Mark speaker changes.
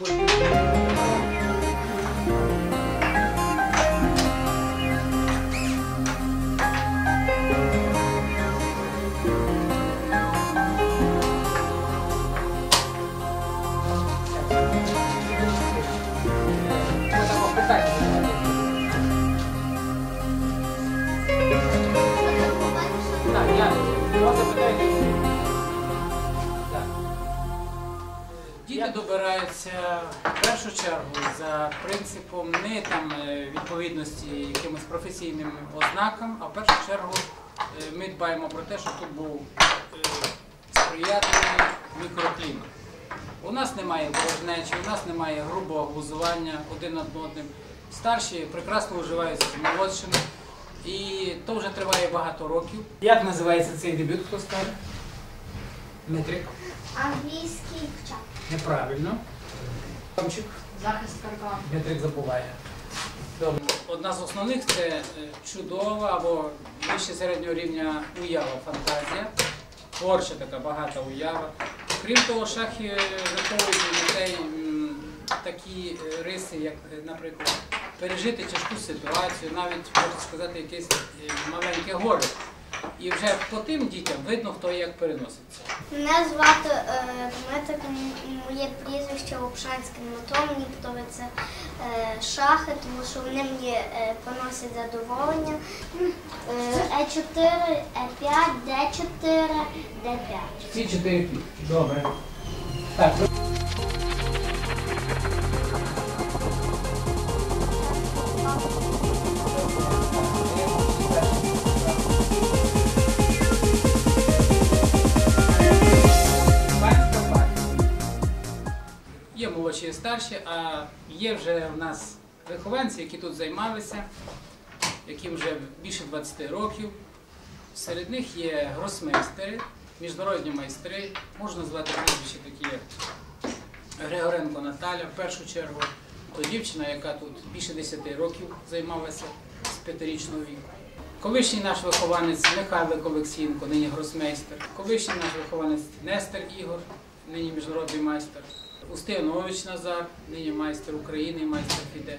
Speaker 1: Так, я Діти добираються в першу чергу за принципом не там е, відповідності якимось професійним ознакам, а в першу чергу е, ми дбаємо про те, щоб тут був е, сприятливий мікроклімат. У нас немає ворожнечі, у нас немає грубого глузування один над одним. Старші прекрасно уживаються з молодшими. І то вже триває багато років. Як називається цей дебют, хто скаже? Метрик.
Speaker 2: Англійський вчат.
Speaker 1: Неправильно. Томчик.
Speaker 2: Захист каркан.
Speaker 1: Метрик забуває. Добре. Одна з основних це е, чудова або вище середнього рівня уява, фантазія. Творча така багата уява. Крім того, шахи виховують у дітей такі е, риси, як, е, наприклад, пережити тяжку ситуацію, навіть можна сказати, якесь е, маленьке горе. І вже по тим дітям видно, хто як переноситься.
Speaker 2: Мене звати е, Дмитрик, моє прізвище Лапшанське, на то мені подобаються е, шахи, тому що вони мені е, приносять задоволення. Е, Е4, Е5, Д4, Д5.
Speaker 1: Всі чотири. Добре. Так, Є молодші і старші, а є вже в нас вихованці, які тут займалися, яким вже більше 20 років. Серед них є гросмейстери, міжнародні майстри, можна звати прізвища такі як Григоренко Наталя, в першу чергу, то дівчина, яка тут більше 10 років займалася з п'ятирічного віку. Колишній наш вихованець Михайло Олексієнко, нині гросмейстер. Колишній наш вихованець Нестер Ігор, нині міжнародний майстер. Устинович Назар, нині майстер України, майстер Фіде.